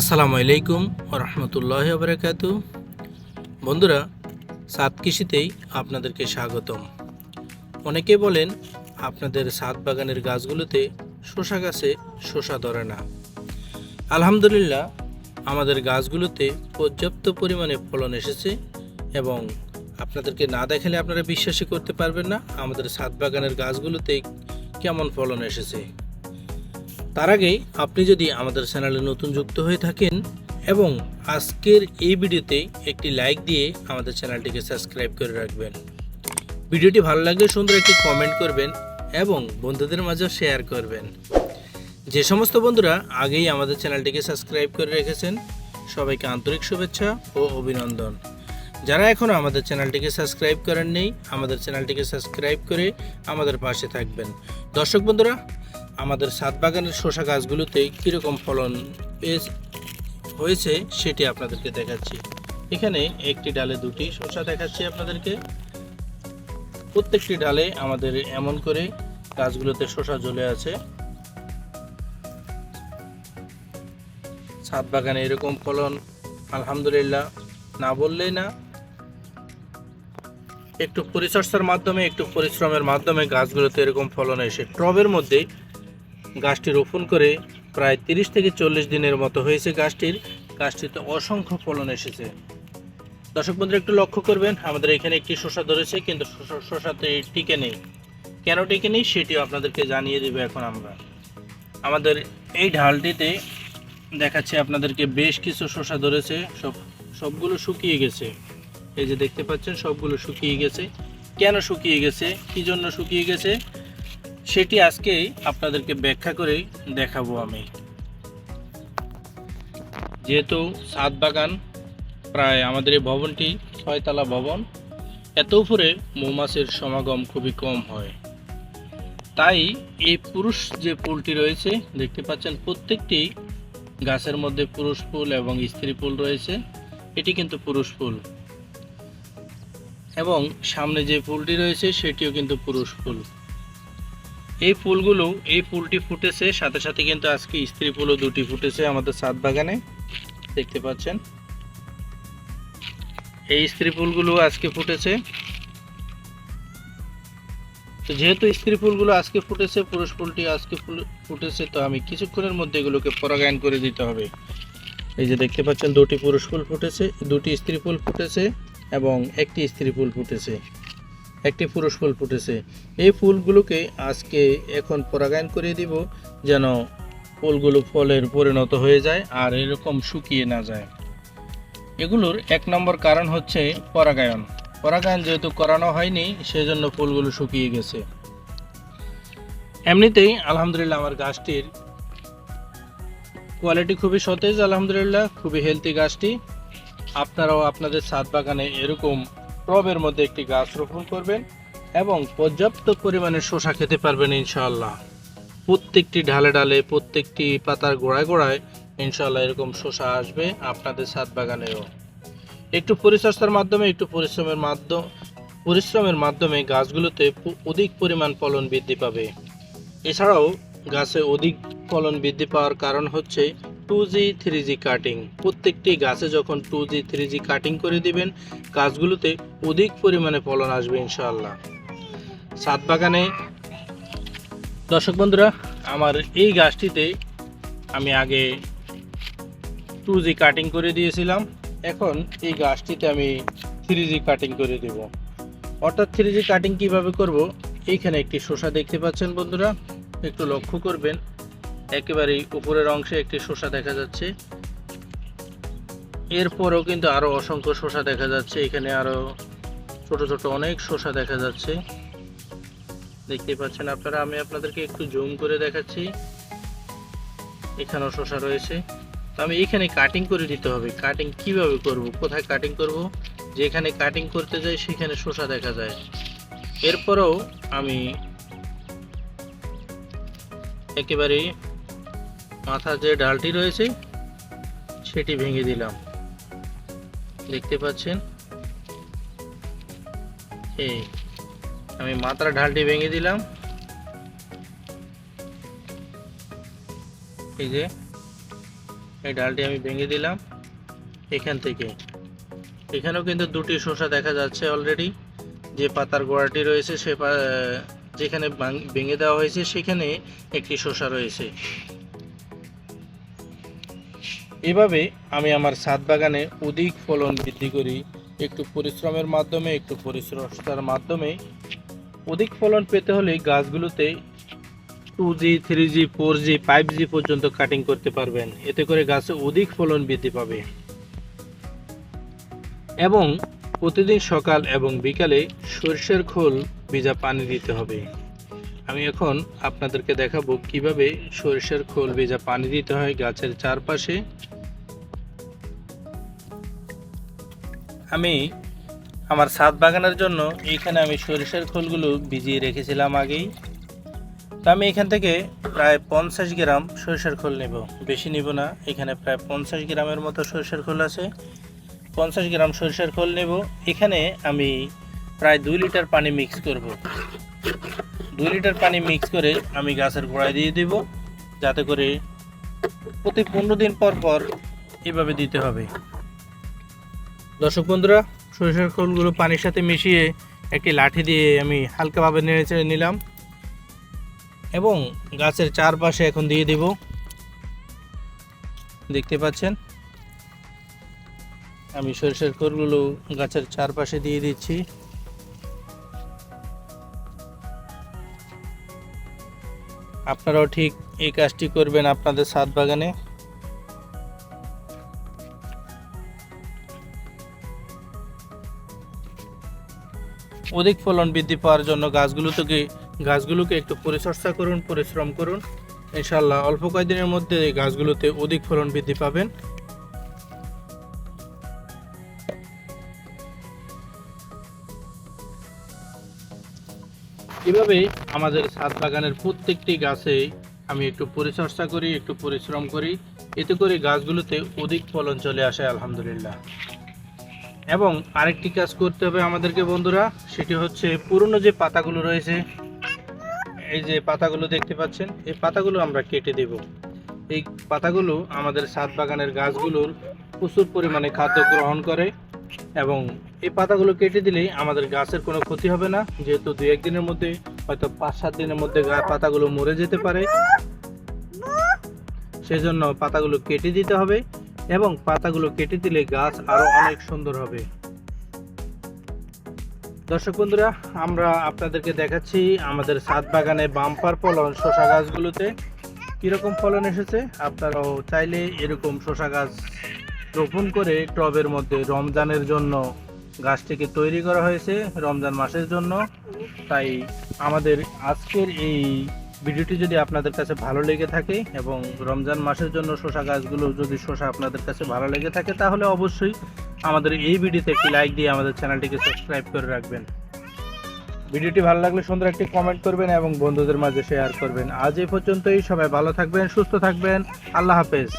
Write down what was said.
আসসালামু আলাইকুম রহমতুল্লাহ বারকাতু বন্ধুরা, সাত কৃষিতেই আপনাদেরকে স্বাগতম। অনেকে বলেন, আপনাদের সাত বাগানের গাছগুলোতে শসা গাছে শসা ধরে না। আলহামদুলিল্লাহ, আমাদের গাছগুলোতে পর্যাপ্ত পরিমাণে ফলন এসেছে এবং আপনাদেরকে না দেখালে আপনারা বিশ্বাসই করতে পারবেন না আমাদের সাত বাগানের গাছগুলোতে কেমন ফলন এসেছে। তার আগে আপনি যদি আমাদের চ্যানেলে নতুন যুক্ত হয়ে থাকেন এবং আজকের এই ভিডিওতে একটি লাইক দিয়ে আমাদের চ্যানেলটিকে সাবস্ক্রাইব করে রাখবেন। ভিডিওটি ভালো লাগলে সুন্দর একটি কমেন্ট করবেন এবং বন্ধুদের মাঝেও শেয়ার করবেন। যে সমস্ত বন্ধুরা আগেই আমাদের চ্যানেলটিকে সাবস্ক্রাইব করে রেখেছেন, সবাইকে আন্তরিক শুভেচ্ছা ও অভিনন্দন। যারা এখনও আমাদের চ্যানেলটিকে সাবস্ক্রাইব করেন নেই, আমাদের চ্যানেলটিকে সাবস্ক্রাইব করে আমাদের পাশে থাকবেন। দর্শক বন্ধুরা আমাদের সাত বাগানের শসা গাছগুলোতে কীরকম ফলন হয়েছে সেটি আপনাদেরকে দেখাচ্ছি। এখানে একটি ডালে দুটি শসা দেখাচ্ছি আপনাদেরকে। প্রত্যেকটি ডালে আমাদের এমন করে গাছগুলোতে শসা জ্বলে আছে। ছাদ বাগানে এরকম ফলন, আলহামদুলিল্লাহ, না বললেই না। একটু পরিচর্যার মাধ্যমে, একটু পরিশ্রমের মাধ্যমে গাছগুলোতে এরকম ফলন এসে টবের মধ্যে গাছটি রোপণ করে প্রায় তিরিশ থেকে চল্লিশ দিনের মতো হয়েছে গাছটির। গাছটিতে অসংখ্য ফলন এসেছে। দর্শক বন্ধুরা, একটু লক্ষ্য করবেন, আমাদের এখানে একটি শসা ধরেছে, কিন্তু শসাতে টিকে নেই। কেন টিকে নেই সেটিও আপনাদেরকে জানিয়ে দেবো এখন আমরা। আমাদের এই ঢালটিতে দেখাচ্ছে আপনাদেরকে বেশ কিছু শসা ধরেছে, সব, সবগুলো শুকিয়ে গেছে। এই যে দেখতে পাচ্ছেন, সবগুলো শুকিয়ে গেছে। কেন শুকিয়ে গেছে? কি জন্য শুকিয়ে গেছে? সেটি আজকে আপনাদেরকে ব্যাখ্যা করে দেখাবো আমি। যেহেতু সাত বাগান, প্রায় আমাদের এই ভবনটি ছয়তলা ভবন, এত উপরে মৌমাছির সমাগম খুবই কম হয়। তাই এই পুরুষ যে ফুলটি রয়েছে, দেখতে পাচ্ছেন প্রত্যেকটি গাছের মধ্যে পুরুষ ফুল এবং স্ত্রী ফুল রয়েছে, এটি কিন্তু পুরুষ ফুল এবং সামনে যে ফুলটি রয়েছে, সেটিও কিন্তু পুরুষ ফুল এই ফুলগুলো, এই ফুলটি ফুটেছে, সাথে সাথে কিন্তু আজকে স্ত্রী ফুলও দুটি ফুটেছে আমাদের ছাদ বাগানে। দেখতে পাচ্ছেন। এই স্ত্রী ফুলগুলো আজকে ফুটেছে। তো যেহেতু স্ত্রী ফুলগুলো আজকে ফুটেছে, পুরুষ ফুলটি আজকে ফুল ফুটেছে, তো আমি কিছুক্ষণের মধ্যে এগুলোকে পরাগায়ন করে দিতে হবে। এই যে দেখতে পাচ্ছেন, দুটি পুরুষ ফুল ফুটেছে, দুটি স্ত্রী ফুল ফুটেছে এবং একটি স্ত্রী ফুল ফুটেছে। একটি পুরুষ ফুল ফুটেছে। এই ফুলগুলোকে আজকে এখন পরাগায়ন করে দিব, যেন ফুলগুলো ফলের পরিণত হয়ে যায় আর এরকম শুকিয়ে না যায়। এগুলোর এক নম্বর কারণ হচ্ছে পরাগায়ন। পরাগায়ন যেহেতু করানো হয়নি, সেজন্য ফুলগুলো শুকিয়ে গেছে। এমনিতেই আলহামদুলিল্লাহ আমার গাছটির কোয়ালিটি খুবই সতেজ, আলহামদুলিল্লাহ, খুবই হেলদি গাছটি। আপনারাও আপনাদের ছাদ বাগানে এরকম টবের মধ্যে একটি গাছ রোপণ করবেন এবং পর্যাপ্ত পরিমাণে শসা খেতে পারবেন ইনশাআল্লাহ। প্রত্যেকটি ঢালে ঢালে, প্রত্যেকটি পাতার গোড়ায় গোড়ায় ইনশাআল্লাহ এরকম শসা আসবে আপনাদের ছাদ বাগানেও একটু পরিচর্যার মাধ্যমে, একটু পরিশ্রমের মাধ্যম, পরিশ্রমের মাধ্যমে গাছগুলোতে অধিক পরিমাণ ফলন বৃদ্ধি পাবে। এছাড়াও গাছে অধিক ফলন বৃদ্ধি পাওয়ার কারণ হচ্ছে two G three G cutting প্রত্যেকটি গাছে যখন two G three G cutting করে দিবেন, গাছগুলোতে অধিক পরিমাণে ফলন আসবে ইনশাআল্লাহ। সাত বাগানে, দর্শক বন্ধুরা, আমার এই গাছটিতে আমি আগে টু জি কাটিং করে দিয়েছিলাম। এখন এই গাছটিতে আমি থ্রি জি কাটিং করে দেব। অর্থাৎ থ্রি জি কাটিং কীভাবে করব? এইখানে একটি শসা দেখতে পাচ্ছেন বন্ধুরা। একটু লক্ষ্য করবেন। একেবারেই উপরের অংশে একটি শসা দেখা যাচ্ছে। এরপরেও কিন্তু আরও অসংখ্য শসা দেখা যাচ্ছে। এখানে আরও ছোট ছোট অনেক শসা দেখা যাচ্ছে। দেখতে পাচ্ছেন আপনারা, আমি আপনাদেরকে একটু জুম করে দেখাচ্ছি। এখানেও শসা রয়েছে। আমি এখানে কাটিং করে দিতে হবে। কাটিং কীভাবে করব? কোথায় কাটিং করব? যেখানে কাটিং করতে যাই, সেখানে শসা দেখা যায়। এরপরেও আমি একেবারে মাথার যে ডালটি রয়েছে, সেটি ভেঙে দিলাম। দেখতে পাচ্ছেন? এই, আমি মাথার ঢালটি ভেঙে দিলাম। এই যে, এই ডালটি আমি ভেঙে দিলাম এখান থেকে। এখানেও কিন্তু দুটি শসা দেখা যাচ্ছে অলরেডি যে পাতার গোড়াটি রয়েছে, সে যেখানে ভেঙে দেওয়া হয়েছে, সেখানে একটি শসা রয়েছে। এভাবে আমি আমার ছাদ বাগানে অধিক ফলন বৃদ্ধি করি, একটু পরিশ্রমের মাধ্যমে, একটু পরিশ্রমতার মাধ্যমে। অধিক ফলন পেতে হলে গাছগুলোতে two G, three G, four G, five G পর্যন্ত কাটিং করতে পারবেন। এতে করে গাছে অধিক ফলন বৃদ্ধি পাবে। এবং প্রতিদিন সকাল এবং বিকালে সর্ষের খোল ভিজা পানি দিতে হবে। আমি এখন আপনাদেরকে দেখাবো কীভাবে সরিষার খোল ভেজা পানি দিতে হয় গাছের চারপাশে। আমি আমার ছাদ বাগানের জন্য এইখানে আমি সরিষার খোলগুলো ভিজিয়ে রেখেছিলাম আগেই। তো আমি এখান থেকে প্রায় পঞ্চাশ গ্রাম সরিষার খোল নেব। বেশি নিব না, এখানে প্রায় পঞ্চাশ গ্রামের মতো সরিষার খোল আছে। পঞ্চাশ গ্রাম সরিষার খোল নেব। এখানে আমি প্রায় দুই লিটার পানি মিক্স করব। দুই লিটার পানি মিক্স করে আমি গাছের গোড়ায় দিয়ে দেব, যাতে করে প্রতি পনেরো দিন পর পর এভাবে দিতে হবে। দর্শক বন্ধুরা, সরিষার খোলগুলো পানির সাথে মিশিয়ে একটি লাঠি দিয়ে আমি হালকাভাবে নেড়ে চেড়ে নিলাম এবং গাছের চারপাশে এখন দিয়ে দেব। দেখতে পাচ্ছেন? আমি সরিষার খোলগুলো গাছের চারপাশে দিয়ে দিচ্ছি। আপনারাও ঠিক এই কাজটি করবেন আপনাদের ছাদ বাগানে। অধিক ফলন বৃদ্ধি পাওয়ার জন্য গাছগুলো থেকে গাছগুলোকে একটু পরিচর্যা করুন, পরিশ্রম করুন। ইনশাল্লাহ অল্প কয়েকদিনের মধ্যে এই গাছগুলোতে অধিক ফলন বৃদ্ধি পাবেন। এভাবে আমাদের ছাদ বাগানের প্রত্যেকটি গাছে আমি একটু পরিচর্যা করি, একটু পরিশ্রম করি। এতে করে গাছগুলোতে অধিক ফলন চলে আসে, আলহামদুলিল্লাহ। এবং আরেকটি কাজ করতে হবে আমাদেরকে বন্ধুরা, সেটি হচ্ছে পুরনো যে পাতাগুলো রয়েছে, এই যে পাতাগুলো দেখতে পাচ্ছেন, এই পাতাগুলো আমরা কেটে দেব। এই পাতাগুলো আমাদের ছাদ বাগানের গাছগুলোর প্রচুর পরিমাণে খাদ্য গ্রহণ করে এবং এই পাতাগুলো কেটে দিলেই আমাদের গাছের কোনো ক্ষতি হবে না, যেহেতু দু একদিনের মধ্যে, হয়তো পাঁচ সাত দিনের মধ্যে পাতাগুলো মরে যেতে পারে। সেজন্য পাতাগুলো কেটে দিতে হবে। এবং পাতাগুলো কেটে দিলে গাছ আরও অনেক সুন্দর হবে। দর্শক বন্ধুরা, আমরা আপনাদেরকে দেখাচ্ছি আমাদের ছাদ বাগানে বাম্পার ফলন শশা গাছগুলোতে কীরকম ফলন এসেছে। আপনারাও চাইলে এরকম শশা গাছ রোপণ করে টবের মধ্যে রমজানের জন্য গাছটিকে তৈরি করা হয়েছে, রমজান মাসের জন্য। তাই আমাদের আজকের এই ভিডিওটি যদি আপনাদের কাছে ভালো লেগে থাকে এবং রমজান মাসের জন্য শশা গাছগুলো যদি শশা আপনাদের কাছে ভালো লেগে থাকে, তাহলে অবশ্যই আমাদের এই ভিডিওতে একটি লাইক দিয়ে আমাদের চ্যানেলটিকে সাবস্ক্রাইব করে রাখবেন। ভিডিওটি ভালো লাগলে সুন্দর একটি কমেন্ট করবেন এবং বন্ধুদের মাঝে শেয়ার করবেন। আজ এই পর্যন্তই, সবাই ভালো থাকবেন, সুস্থ থাকবেন। আল্লাহ হাফেজ।